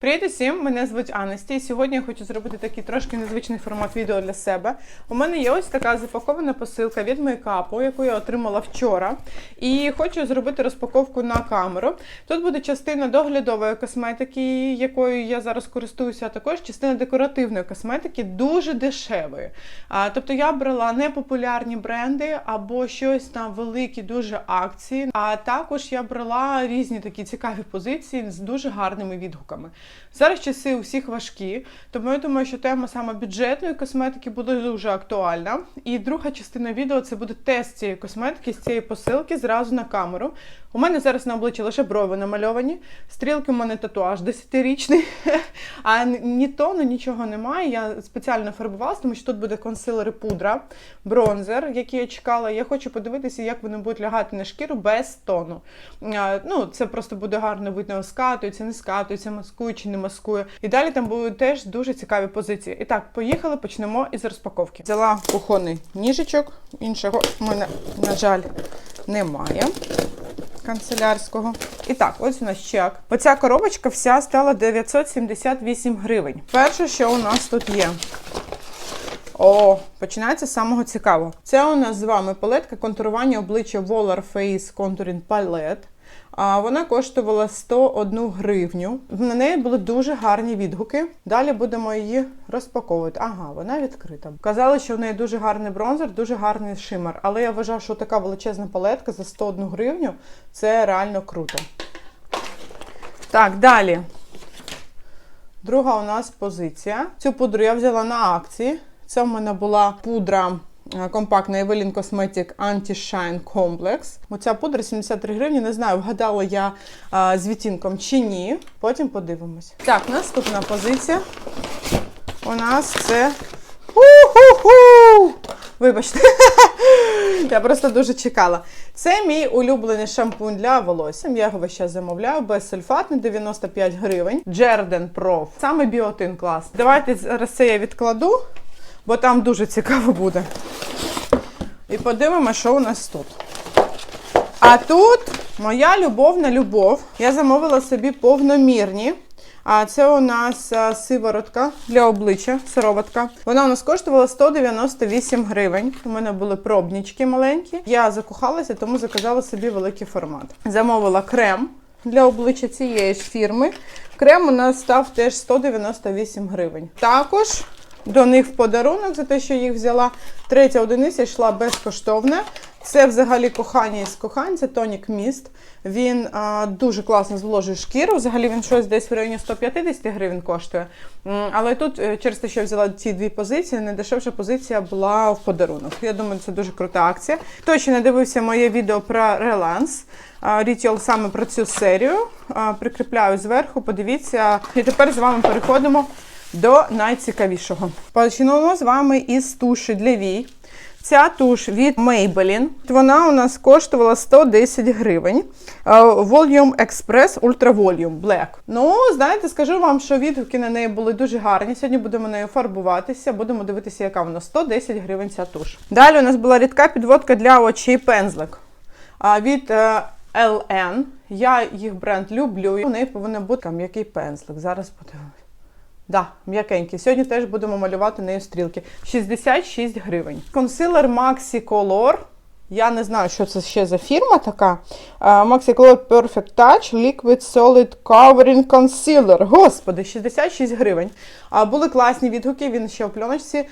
Привіт усім! Мене звуть Анесті. Сьогодні я хочу зробити такий трошки незвичний формат відео для себе. У мене є ось така запакована посилка від мейкапу, яку я отримала вчора. І хочу зробити розпаковку на камеру. Тут буде частина доглядової косметики, якою я зараз користуюся, а також частина декоративної косметики, дуже дешевої. А, тобто я брала непопулярні бренди або щось на великі дуже акції. А також я брала різні такі цікаві позиції з дуже гарними відгуками. Зараз часи у всіх важкі, тому я думаю, що тема саме бюджетної косметики буде дуже актуальна. І друга частина відео це буде тест цієї косметики з цієї посилки зразу на камеру. У мене зараз на обличчі лише брови намальовані, стрілки у мене татуаж 10-річний, а ні тону, нічого немає. Я спеціально фарбувалася, тому що тут буде консилер і пудра, бронзер, який я чекала. Я хочу подивитися, як вони будуть лягати на шкіру без тону. Ну, це просто буде гарно видно, скатується, не скатується, маскує чи не маскує. І далі там будуть теж дуже цікаві позиції. І так, поїхали, почнемо із розпаковки. Взяла кухонний ніжечок, іншого в мене, на жаль, немає канцелярського. І так, ось у нас чек. Оця коробочка вся стала 978 гривень. Перше, що у нас тут є. О, починається з самого цікавого. Це у нас з вами палетка контурування обличчя Volar Face Contouring Palette. А вона коштувала 101 гривню. На неї були дуже гарні відгуки. Далі будемо її розпаковувати. Ага, вона відкрита. Казали, що в неї дуже гарний бронзер, дуже гарний шимер. Але я вважаю, що така величезна палетка за 101 гривню це реально круто. Так, далі. Друга у нас позиція. Цю пудру я взяла на акції. Це в мене була пудра е, компактна Evelyn Cosmetic Anti-Shine Complex. Оця пудра 73 гривні. Не знаю, вгадала я а, з відтінком чи ні. Потім подивимось. Так, наступна позиція. У нас це. У-ху-ху! Вибачте, я просто дуже чекала. Це мій улюблений шампунь для волосся. Я його час замовляю. Безсульфатний 95 гривень. Джерден Prof. Саме біотин клас. Давайте зараз це я відкладу, бо там дуже цікаво буде. І подивимося, що у нас тут. А тут моя любовна любов. Я замовила собі повномірні. А це у нас сиворотка для обличчя, сироватка. Вона у нас коштувала 198 гривень. У мене були пробнічки маленькі. Я закохалася, тому заказала собі великий формат. Замовила крем для обличчя цієї ж фірми. Крем у нас став теж 198 гривень. Також до них в подарунок за те, що їх взяла. Третя одиниця йшла безкоштовна. Це взагалі кохання із кохань, це тонік міст. Він а, дуже класно зволожує шкіру. Взагалі він щось десь в районі 150 гривень коштує. Але тут, е, через те, що я взяла ці дві позиції, найдешевша позиція була в подарунок. Я думаю, це дуже крута акція. Хто ще не дивився моє відео про реланс, Рітіл саме про цю серію. Прикріпляю зверху, подивіться. І тепер з вами переходимо до найцікавішого. Почнемо з вами із туші для вій. Ця туш від Maybelline. Вона у нас коштувала 110 гривень. Е, Volume Express Ultra Volume Black. Ну, знаєте, скажу вам, що відгуки на неї були дуже гарні. Сьогодні будемо нею фарбуватися, будемо дивитися, яка вона 110 гривень ця туш. Далі у нас була рідка підводка для очей пензлик. Від е, LN. Я їх бренд люблю. У неї повинен бути м'який пензлик. Зараз подивимось. Да, м'якенький. Сьогодні теж будемо малювати нею стрілки. 66 гривень. Консилер Maxi Color. Я не знаю, що це ще за фірма така. А, Maxi Color Perfect Touch Liquid Solid Covering Concealer. Господи, 66 гривень. Були класні відгуки, він ще в пленочці,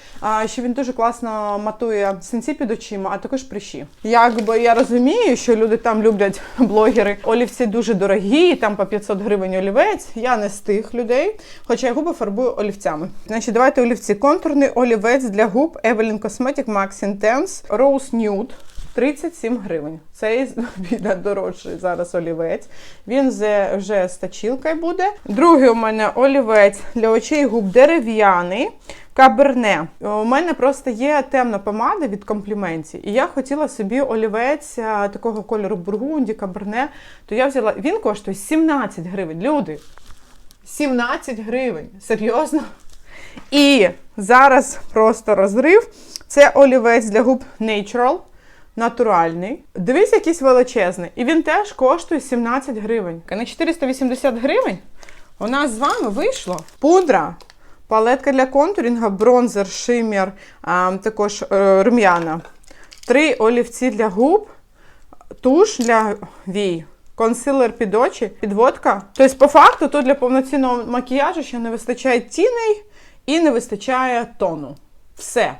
що він дуже класно матує синці під очима, а також прищі. Якби я розумію, що люди там люблять блогери. Олівці дуже дорогі, там по 500 гривень олівець. Я не з тих людей, хоча я губи фарбую олівцями. Значить, давайте олівці. Контурний олівець для губ Evelyn Cosmetic Max Intense Rose Nude. 37 гривень. Цей він дорожчий зараз олівець. Він вже, з точілкою буде. Другий у мене олівець для очей губ дерев'яний. Каберне. У мене просто є темна помада від компліменті, і я хотіла собі олівець такого кольору бургунді, каберне. То я взяла. Він коштує 17 гривень. Люди. 17 гривень. Серйозно? І зараз просто розрив. Це олівець для губ Natural. Натуральний. Дивись, якийсь величезний. І він теж коштує 17 гривень. На 480 гривень У нас з вами вийшло пудра, палетка для контурінга, бронзер, шиммер, також е, рум'яна, три олівці для губ, туш для вій, консилер під очі, підводка. Тобто, по факту, тут для повноцінного макіяжу ще не вистачає тіней і не вистачає тону. Все.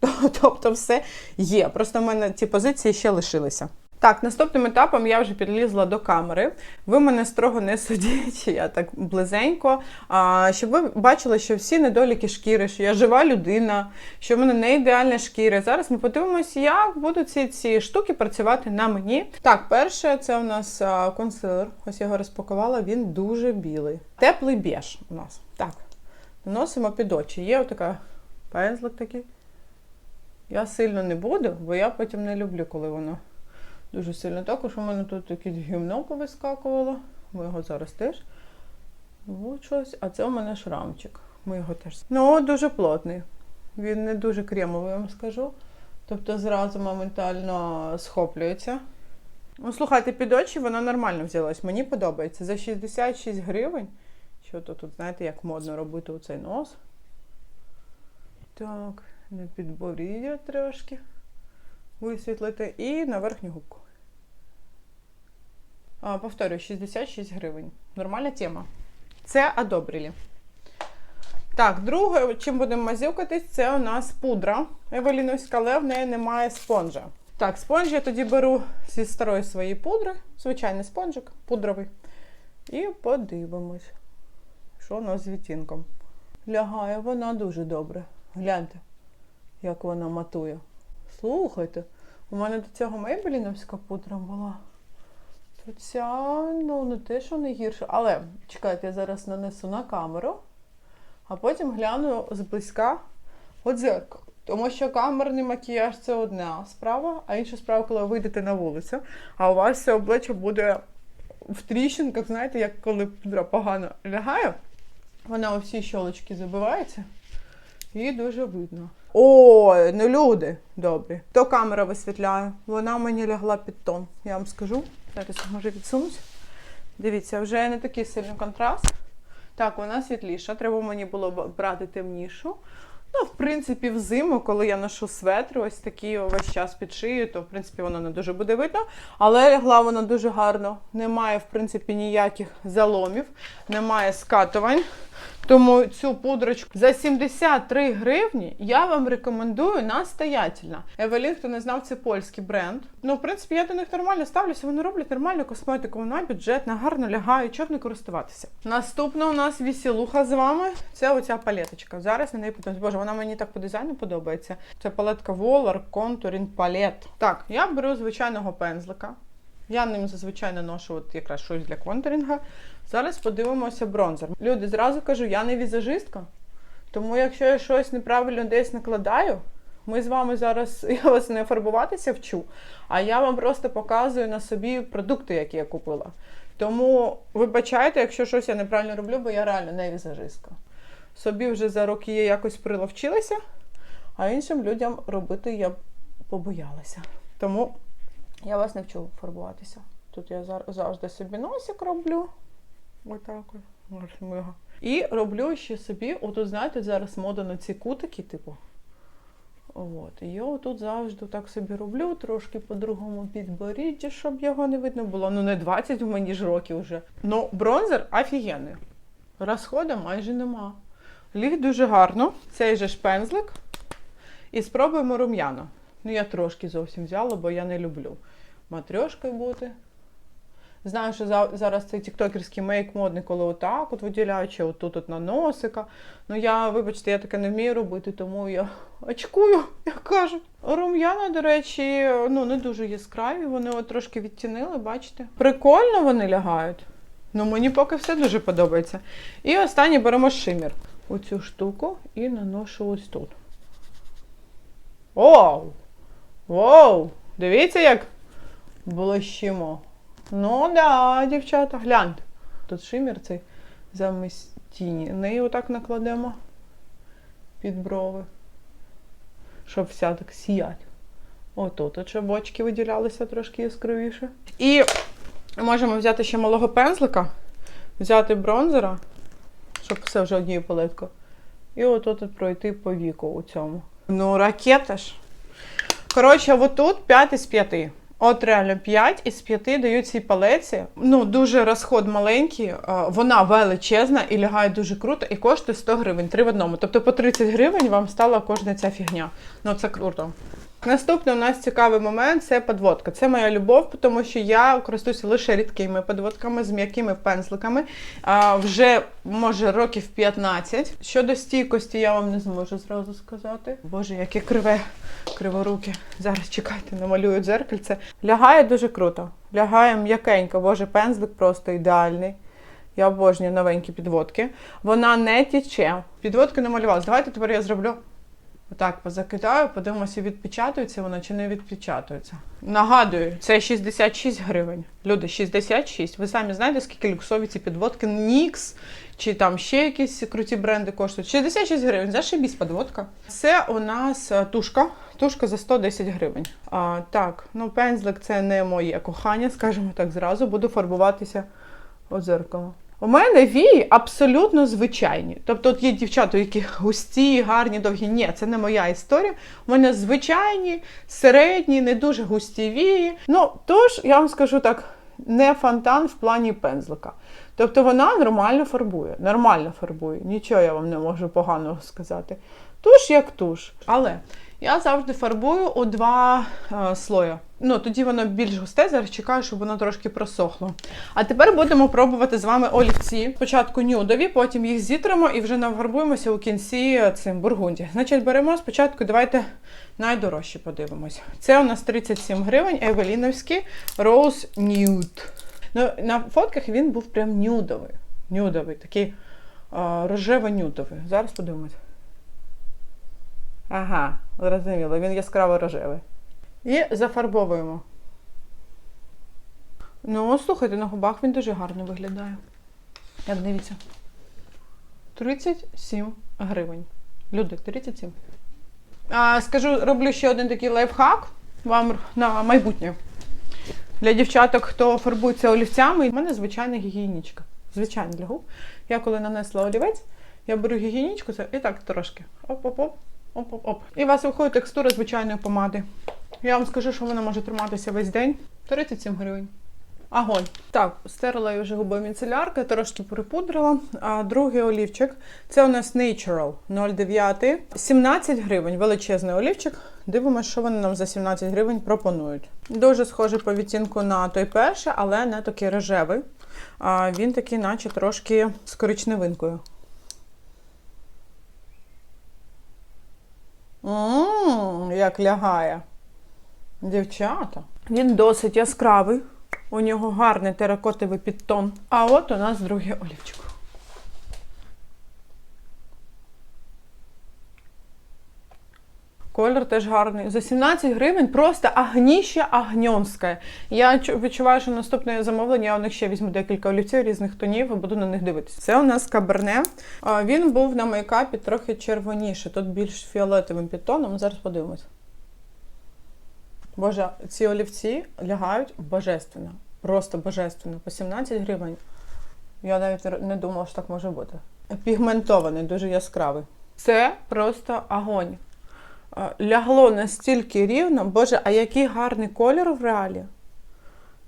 Тобто все є. Просто в мене ці позиції ще лишилися. Так, наступним етапом я вже підлізла до камери. Ви мене строго не судіть, я так близенько. А, щоб ви бачили, що всі недоліки шкіри, що я жива людина, що в мене не ідеальна шкіра. Зараз ми подивимося, як будуть ці, ці штуки працювати на мені. Так, перше, це у нас консилер. Ось я його розпакувала, він дуже білий. Теплий біж у нас. Так, наносимо під очі. Є отака пензлик такий. Я сильно не буду, бо я потім не люблю, коли воно дуже сильно. Також у мене тут якесь гімно повискакувало. Ми його зараз теж влучилось. А це у мене шрамчик. Ми його теж. Ну, дуже плотний. Він не дуже кремовий, я вам скажу. Тобто зразу моментально схоплюється. Ну, слухайте, під очі вона нормально взялась. Мені подобається. За 66 гривень. Що то тут, знаєте, як модно робити оцей нос. Так, на підборіддя трошки висвітлити і на верхню губку. А, повторюю, 66 гривень. Нормальна тема. Це одобрили. Так, друге, чим будемо мазюкатись, це у нас пудра Евеліновська, але в неї немає спонжа. Так, спонж я тоді беру зі старої своєї пудри, звичайний спонжик, пудровий. І подивимось, що у нас з відтінком. Лягає вона дуже добре. Гляньте, як вона матує. Слухайте, у мене до цього мейбеліновська пудра була. То ця, ну, не те, що не гірше. Але чекайте, я зараз нанесу на камеру, а потім гляну зблизька у дзеркало. Тому що камерний макіяж це одна справа, а інша справа, коли ви вийдете на вулицю, а у вас все обличчя буде в тріщинках, знаєте, як коли пудра погано лягає, вона у всі щолочки забивається. І дуже видно. Ой, ну люди добрі. То камера висвітляє. Вона мені лягла під тон. Я вам скажу. Зараз може відсунуть. Дивіться, вже не такий сильний контраст. Так, вона світліша. Треба мені було брати темнішу. Ну, в принципі, взиму, коли я ношу светри, ось такі весь час під шию, то в принципі воно не дуже буде видно. Але лягла вона дуже гарно. Немає, в принципі, ніяких заломів, немає скатувань. Тому цю пудрочку за 73 гривні я вам рекомендую настоятельно. Евелін, хто не знав, це польський бренд. Ну, в принципі, я до них нормально ставлюся. Вони роблять нормальну косметику, вона бюджетна, гарно лягає, чого не користуватися. Наступна у нас вісілуха з вами. Це оця палеточка. Зараз на неї подивимось. Боже, вона мені так по дизайну подобається. Це палетка Volar Contouring Palette. Так, я беру звичайного пензлика. Я ним зазвичай наношу от якраз щось для контурінга. Зараз подивимося бронзер. Люди, зразу кажу, я не візажистка. Тому якщо я щось неправильно десь накладаю, ми з вами зараз я вас не фарбуватися вчу, а я вам просто показую на собі продукти, які я купила. Тому вибачайте, якщо щось я неправильно роблю, бо я реально не візажистка. Собі вже за роки я якось приловчилася, а іншим людям робити я побоялася. Тому я вас не вчу фарбуватися. Тут я завжди собі носик роблю. Отак от. І роблю ще собі, отут, знаєте, зараз мода на ці кутики, типу. От. Я отут завжди так собі роблю, трошки по-другому підборіддя, щоб його не видно було. Ну, не 20 в мені ж років вже. Ну, бронзер офігенний. Розходу майже нема. Ліг дуже гарно. Цей же ж пензлик. І спробуємо рум'яно. Ну, я трошки зовсім взяла, бо я не люблю матрьошкою бути. Знаю, що за- зараз цей тіктокерський мейк модний, коли отак от виділяють, чи отут от на носика. Ну я, вибачте, я таке не вмію робити, тому я очкую, як кажуть. Рум'яна, до речі, ну не дуже яскраві, вони от трошки відтінили, бачите. Прикольно вони лягають. Ну мені поки все дуже подобається. І останнє беремо шимір. Оцю штуку і наношу ось тут. Оу! Воу! Дивіться, як блищимо. Ну да, дівчата, гляньте. Тут шимір цей замість тіні. Неї отак накладемо під брови. Щоб вся так сіяти. Отут, от, щоб бочки виділялися трошки яскравіше. І можемо взяти ще малого пензлика. взяти бронзера, щоб все вже однією палеткою. І от от пройти по віку у цьому. Ну, ракета ж. Коротше, отут 5 із 5. От реально 5 із 5 дають цій палеці. Ну, дуже розход маленький, вона величезна і лягає дуже круто, і коштує 100 гривень, 3 в одному. Тобто по 30 гривень вам стала кожна ця фігня. Ну, це круто. Наступний у нас цікавий момент це подводка. Це моя любов, тому що я користуюся лише рідкими подводками з м'якими пензликами. А, вже може років 15. Щодо стійкості, я вам не зможу зразу сказати. Боже, яке криве, криворуке. Зараз чекайте, намалюю дзеркальце. Лягає дуже круто. Лягає м'якенько. Боже, пензлик просто ідеальний. Я обожнюю новенькі підводки. Вона не тіче. Підводки намалювалась. Давайте тепер я зроблю Отак позакидаю, подивимося, відпечатується вона чи не відпечатується. Нагадую, це 66 гривень. Люди, 66. Ви самі знаєте, скільки люксові ці підводки Nix чи там ще якісь круті бренди коштують. 66 гривень, зашибісь підводка. Це у нас е, тушка. Тушка за 110 гривень. А, так, ну пензлик це не моє кохання, скажімо так, зразу буду фарбуватися у дзеркало. У мене вії абсолютно звичайні. Тобто, от є дівчата, які густі, гарні, довгі. Ні, це не моя історія. У мене звичайні, середні, не дуже густі вії. Ну, тож, я вам скажу так, не фонтан в плані пензлика. Тобто вона нормально фарбує, нормально фарбує. Нічого я вам не можу поганого сказати. Туш як туш. Але я завжди фарбую у два е, слоя. Ну, тоді воно більш густе, зараз чекаю, щоб воно трошки просохло. А тепер будемо пробувати з вами олівці. Спочатку нюдові, потім їх зітримо і вже нафарбуємося у кінці цим бургунді. Значить, беремо спочатку, давайте найдорожчі подивимось. Це у нас 37 гривень, Евеліновський Rose Nude. Ну, на фотках він був прям нюдовий. Нюдовий, такий е, рожево-нюдовий. Зараз подивимось. Ага, зрозуміло, він яскраво рожевий. І зафарбовуємо. Ну, слухайте, на губах він дуже гарно виглядає. Як дивіться. 37 гривень. Люди, 37. А, скажу, роблю ще один такий лайфхак вам на майбутнє. Для дівчаток, хто фарбується олівцями, у мене звичайна гігієнічка. Звичайно, для губ. Я коли нанесла олівець, я беру гігієнічку і так трошки. Оп-оп-оп. Оп-оп-оп. І у вас виходить текстура звичайної помади. Я вам скажу, що вона може триматися весь день. 37 гривень. Агонь. Так, стерла я вже губи міцелярки, трошки припудрила. А другий олівчик це у нас Natural 09. 17 гривень. Величезний олівчик. Дивимося, що вони нам за 17 гривень пропонують. Дуже схожий по відтінку на той перший, але не такий рожевий. А він такий, наче трошки з коричневинкою. Ммм, як лягає. Дівчата. Він досить яскравий. У нього гарний теракотовий підтон. А от у нас другий олівчик. Колір теж гарний. За 17 гривень просто агніще агньонське. Я відчуваю, що наступне замовлення я у них ще візьму декілька олівців різних тонів і буду на них дивитися. Це у нас каберне. Він був на мейкапі трохи червоніше, тут більш фіолетовим підтоном. Зараз подивимось. Боже, ці олівці лягають божественно. Просто божественно. По 17 гривень. Я навіть не думала, що так може бути. Пігментований, дуже яскравий. Це просто огонь. Е, Лягло настільки рівно. Боже, а який гарний колір в реалі.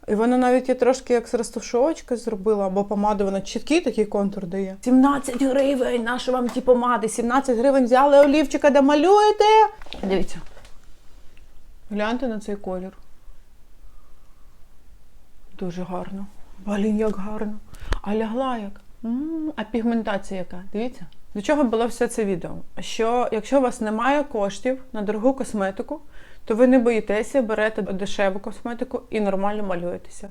І воно навіть є трошки як з розташовочкою зробила, або помаду, вона чіткий такий контур дає. 17 гривень! Наші вам ті помади? 17 гривень взяли олівчика, де малюєте. Дивіться. Гляньте на цей колір. Дуже гарно. Блін, як гарно. А лягла як. м а пігментація яка? Дивіться. До чого було все це відео? Що якщо у вас немає коштів на дорогу косметику, то ви не боїтеся, берете дешеву косметику і нормально малюєтеся.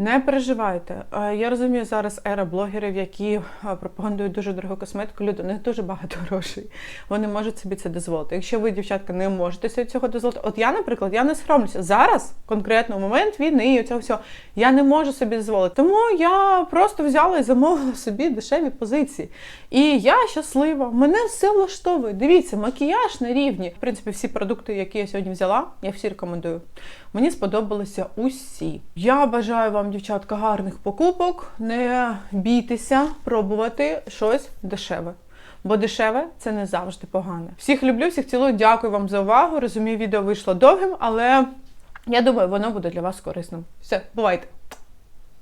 Не переживайте. Е, Я розумію зараз ера блогерів, які е, пропагандують дуже дорогу косметику. Люди, у них дуже багато грошей. Вони можуть собі це дозволити. Якщо ви, дівчатка, не можете собі цього дозволити, от я, наприклад, я не соромлюся. Зараз, конкретно в момент війни і цього всього, я не можу собі дозволити. Тому я просто взяла і замовила собі дешеві позиції. І я щаслива, мене все влаштовує. Дивіться, макіяж на рівні. В принципі, всі продукти, які я сьогодні взяла взяла, я всі рекомендую. Мені сподобалися усі. Я бажаю вам, дівчатка, гарних покупок. Не бійтеся пробувати щось дешеве. Бо дешеве це не завжди погане. Всіх люблю, всіх цілую. Дякую вам за увагу. Розумію, відео вийшло довгим, але я думаю, воно буде для вас корисним. Все, бувайте!